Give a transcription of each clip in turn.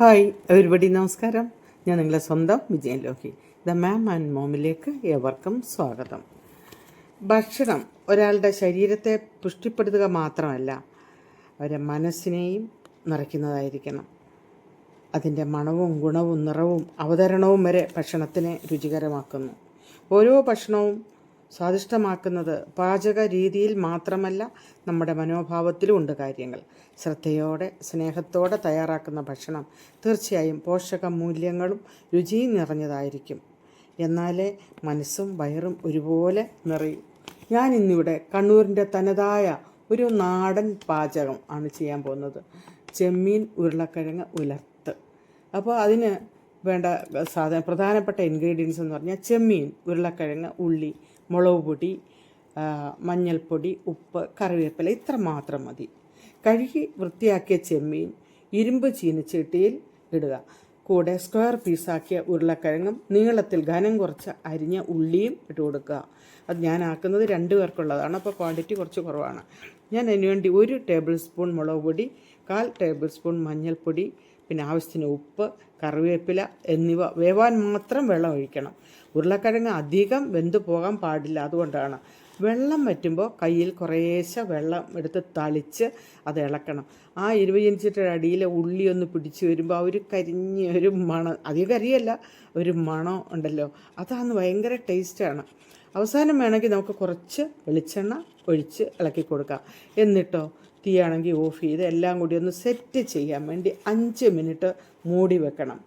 Hi everybody നമസ്കാരം. ഞാൻ നിങ്ങളെ സ്വന്തം Vijayan Lohi. The mom and മോമിലേക്ക് ഏവർക്കും സ്വാഗതം. ഭക്ഷണം ഒരാളുടെ ശരീരത്തെ പുഷ്ടിപ്പെടുത്തുക മാത്രമല്ല അവരെ മനസ്സിനെയും നിറയ്ക്കുന്നതായിരിക്കണം. അതിന്റെ മണവും ഗുണവും നിറവും അവതരണവും വരെ ഭക്ഷണത്തിനെ രുചികരമാക്കുന്നു. ഓരോ ഭക്ഷണവും സ്വാദിഷ്ടമാക്കുന്നത് പാചക രീതിയിൽ മാത്രമല്ല നമ്മുടെ മനോഭാവത്തിലും ഉണ്ട് കാര്യങ്ങൾ. ശ്രദ്ധയോടെ സ്നേഹത്തോടെ തയ്യാറാക്കുന്ന ഭക്ഷണം തീർച്ചയായും പോഷക മൂല്യങ്ങളും രുചിയും നിറഞ്ഞതായിരിക്കും. എന്നാലേ മനസ്സും വയറും ഒരുപോലെ നിറയും. ഞാൻ ഇന്നിവിടെ കണ്ണൂരിന്റെ തനതായ ഒരു നാടൻ പാചകം ആണ് ചെയ്യാൻ പോകുന്നത്. ചെമ്മീൻ ഉരുളക്കിഴങ്ങ് ഉലർത്ത്. അപ്പോൾ അതിന് വേണ്ട സാധന പ്രധാനപ്പെട്ട ഇൻഗ്രീഡിയൻസ് എന്ന് പറഞ്ഞാൽ ചെമ്മീൻ ഉരുളക്കിഴങ്ങ് ഉള്ളി മുളക് പൊടി മഞ്ഞൾപ്പൊടി ഉപ്പ് കറിവേപ്പില ഇത്ര മാത്രം മതി. കഴുകി വൃത്തിയാക്കിയ ചെമ്മീൻ ഇരുമ്പ് ചീനച്ചട്ടിയിൽ ഇടുക. കൂടെ സ്ക്വയർ പീസാക്കിയ ഉരുളക്കിഴങ്ങും നീളത്തിൽ ഘനം കുറച്ച് അരിഞ്ഞ ഉള്ളിയും ഇട്ട് കൊടുക്കുക. അത് ഞാൻ ആക്കുന്നത് രണ്ട് പേർക്കുള്ളതാണ് അപ്പോൾ ക്വാണ്ടിറ്റി കുറച്ച് കുറവാണ്. ഞാൻ അതിനുവേണ്ടി ഒരു ടേബിൾ സ്പൂൺ മുളക് പൊടി കാൽ ടേബിൾ സ്പൂൺ മഞ്ഞൾപ്പൊടി പിന്നെ ആവശ്യത്തിന് ഉപ്പ് കറിവേപ്പില എന്നിവ. വേവാൻ മാത്രം വെള്ളം ഒഴിക്കണം. ഉരുളക്കിഴങ്ങ് അധികം വെന്തു പോകാൻ പാടില്ല അതുകൊണ്ടാണ്. വെള്ളം വറ്റുമ്പോൾ കയ്യിൽ കുറേശ്ശെ വെള്ളം എടുത്ത് തളിച്ച് അത് ഇളക്കണം. ആ ഇരുപത് ഇഞ്ചിന്റെ അടിയിലെ ഉള്ളി ഒന്ന് പിടിച്ച് വരുമ്പോൾ ആ ഒരു കരിഞ്ഞ ഒരു മണം അധികം കരിയല്ല ഒരു മണം ഉണ്ടല്ലോ. അതാണ് ഭയങ്കര ടേസ്റ്റാണ്. അവസാനം വേണമെങ്കിൽ നമുക്ക് കുറച്ച് വെളിച്ചെണ്ണ ഒഴിച്ച് ഇളക്കി കൊടുക്കാം. എന്നിട്ടോ തീയാണെങ്കിൽ ഓഫ് ചെയ്ത് എല്ലാം കൂടി ഒന്ന് സെറ്റ് ചെയ്യാൻ വേണ്ടി അഞ്ച് മിനിറ്റ് മൂടി വെക്കണം.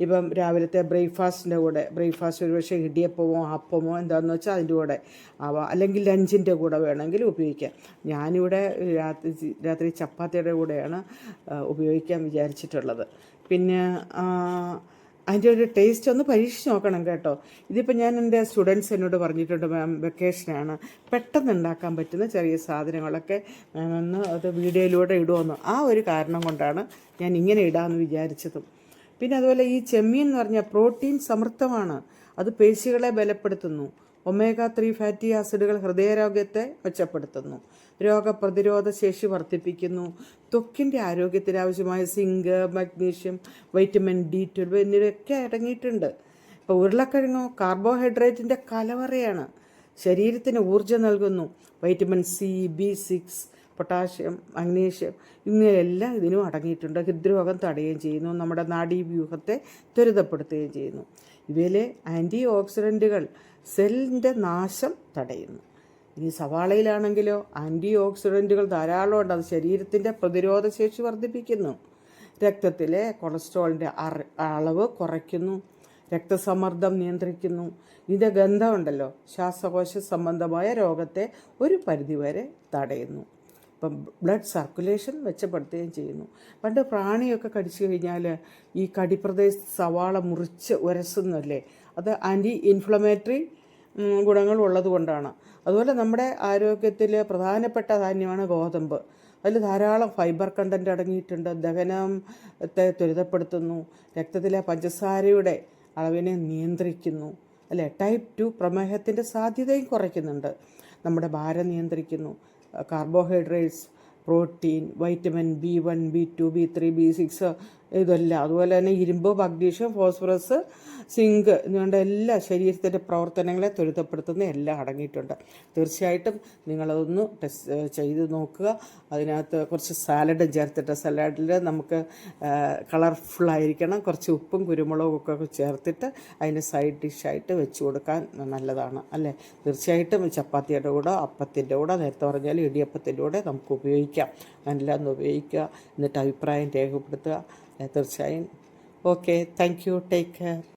ഇപ്പം രാവിലത്തെ ബ്രേക്ക്ഫാസ്റ്റിന്റെ കൂടെ ബ്രേക്ക്ഫാസ്റ്റ് ഒരു പക്ഷേ ഇടിയപ്പമോ അപ്പമോ എന്താണെന്ന് വെച്ചാൽ അതിന്റെ കൂടെ ആവാം അല്ലെങ്കിൽ ലഞ്ചിന്റെ കൂടെ വേണമെങ്കിൽ ഉപയോഗിക്കാം. ഞാനിവിടെ രാത്രി രാത്രി ചപ്പാത്തിയുടെ കൂടെയാണ് ഉപയോഗിക്കാൻ വിചാരിച്ചിട്ടുള്ളത്. പിന്നെ അതിന്റെ ഒരു ടേസ്റ്റ് ഒന്ന് പരീക്ഷിച്ച് നോക്കണം കേട്ടോ. ഇതിപ്പോൾ ഞാൻ എന്റെ സ്റ്റുഡൻസ് എന്നോട് പറഞ്ഞിട്ടുണ്ട് മാം വെക്കേഷനാണ് പെട്ടെന്ന് ഉണ്ടാക്കാൻ പറ്റുന്ന ചെറിയ സാധനങ്ങളൊക്കെ മാം ഒന്ന് അത് വീഡിയോയിലൂടെ ഇടുമെന്ന് ആ ഒരു കാരണം കൊണ്ടാണ് ഞാൻ ഇങ്ങനെ ഇടാമെന്ന് വിചാരിച്ചതും. പിന്നെ അതുപോലെ ഈ ചെമ്മീൻ എന്ന് പറഞ്ഞാൽ പ്രോട്ടീൻ സമൃദ്ധമാണ്. അത് പേശികളെ ബലപ്പെടുത്തുന്നു. ഒമേഗ ത്രീ ഫാറ്റി ആസിഡുകൾ ഹൃദയാരോഗ്യത്തെ മെച്ചപ്പെടുത്തുന്നു. രോഗപ്രതിരോധ ശേഷി വർദ്ധിപ്പിക്കുന്നു. ത്വക്കിന്റെ ആരോഗ്യത്തിന് ആവശ്യമായ zinc magnesium vitamin D twelve എന്നിവയൊക്കെ അടങ്ങിയിട്ടുണ്ട്. ഇപ്പോൾ ഉരുളക്കിഴങ്ങോ കാർബോഹൈഡ്രേറ്റിന്റെ കലവറയാണ്. ശരീരത്തിന് ഊർജം നൽകുന്നു. Vitamin C B six potassium magnesium ഇങ്ങനെയെല്ലാം ഇതിനും അടങ്ങിയിട്ടുണ്ട്. ഹൃദ്രോഗം തടയുകയും ചെയ്യുന്നു. നമ്മുടെ നാഡീവ്യൂഹത്തെ ത്വരിതപ്പെടുത്തുകയും ചെയ്യുന്നു. ഇവയിലെ ആന്റി ഓക്സിഡന്റുകൾ സെല്ലിന്റെ നാശം തടയുന്നു. ഇനി സവാളയിലാണെങ്കിലോ ആന്റി ഓക്സിഡന്റുകൾ ധാരാളമുണ്ട് അത് ശരീരത്തിന്റെ പ്രതിരോധശേഷി വർദ്ധിപ്പിക്കുന്നു. രക്തത്തിലെ കൊളസ്ട്രോളിന്റെ അളവ് കുറയ്ക്കുന്നു. രക്തസമ്മർദ്ദം നിയന്ത്രിക്കുന്നു. ഇതിന്റെ ഗന്ധമുണ്ടല്ലോ ശ്വാസകോശ സംബന്ധമായ രോഗത്തെ ഒരു പരിധിവരെ തടയുന്നു. ഇപ്പം ബ്ലഡ് സർക്കുലേഷൻ മെച്ചപ്പെടുത്തുകയും ചെയ്യുന്നു. പണ്ട് പ്രാണിയൊക്കെ കടിച്ചു കഴിഞ്ഞാൽ ഈ കടിപ്രദേശത്ത് സവാള മുറിച്ച് ഉരസുന്നല്ലേ അത് ആന്റി ഇൻഫ്ലമേറ്ററി ഗുണങ്ങൾ ഉള്ളത് കൊണ്ടാണ്. അതുപോലെ നമ്മുടെ ആരോഗ്യത്തിൽ പ്രധാനപ്പെട്ട ധാന്യമാണ് ഗോതമ്പ്. അതിൽ ധാരാളം ഫൈബർ കണ്ടന്റ് അടങ്ങിയിട്ടുണ്ട്. ദഹനത്തെ ത്വരിതപ്പെടുത്തുന്നു. രക്തത്തിലെ പഞ്ചസാരയുടെ അളവിനെ നിയന്ത്രിക്കുന്നു. അല്ലേ ടൈപ്പ് ടു പ്രമേഹത്തിന്റെ സാധ്യതയും കുറയ്ക്കുന്നുണ്ട്. നമ്മുടെ ഭാരം നിയന്ത്രിക്കുന്നു. Carbohydrates protein vitamin B one B two B three B six ഇതെല്ലാം. അതുപോലെ തന്നെ ഇരുമ്പ് മഗ്നീഷ്യം ഫോസ്ഫറസ് സിങ്ക് എന്നുകൊണ്ട് എല്ലാ ശരീരത്തിന്റെ പ്രവർത്തനങ്ങളെ ത്വരിതപ്പെടുത്തുന്ന എല്ലാം അടങ്ങിയിട്ടുണ്ട്. തീർച്ചയായിട്ടും നിങ്ങളതൊന്ന് ടെസ്റ്റ് ചെയ്ത് നോക്കുക. അതിനകത്ത് കുറച്ച് സാലഡും ചേർത്തിട്ട് സലാഡിൽ നമുക്ക് കളർഫുള്ളായിരിക്കണം കുറച്ച് ഉപ്പും കുരുമുളകും ഒക്കെ ചേർത്തിട്ട് അതിന് സൈഡ് ഡിഷായിട്ട് വെച്ച് കൊടുക്കാൻ നല്ലതാണ് അല്ലേ? തീർച്ചയായിട്ടും ചപ്പാത്തിയുടെ കൂടെ അപ്പത്തിന്റെ കൂടെ നേരത്തെ പറഞ്ഞാൽ ഇടിയപ്പത്തിന്റെ കൂടെ നമുക്ക് ഉപയോഗിക്കാം. എല്ലാം ഒന്ന് ഉപയോഗിക്കുക എന്നിട്ട് അഭിപ്രായം രേഖപ്പെടുത്തുക. തീർച്ചയായും. Okay thank you take care.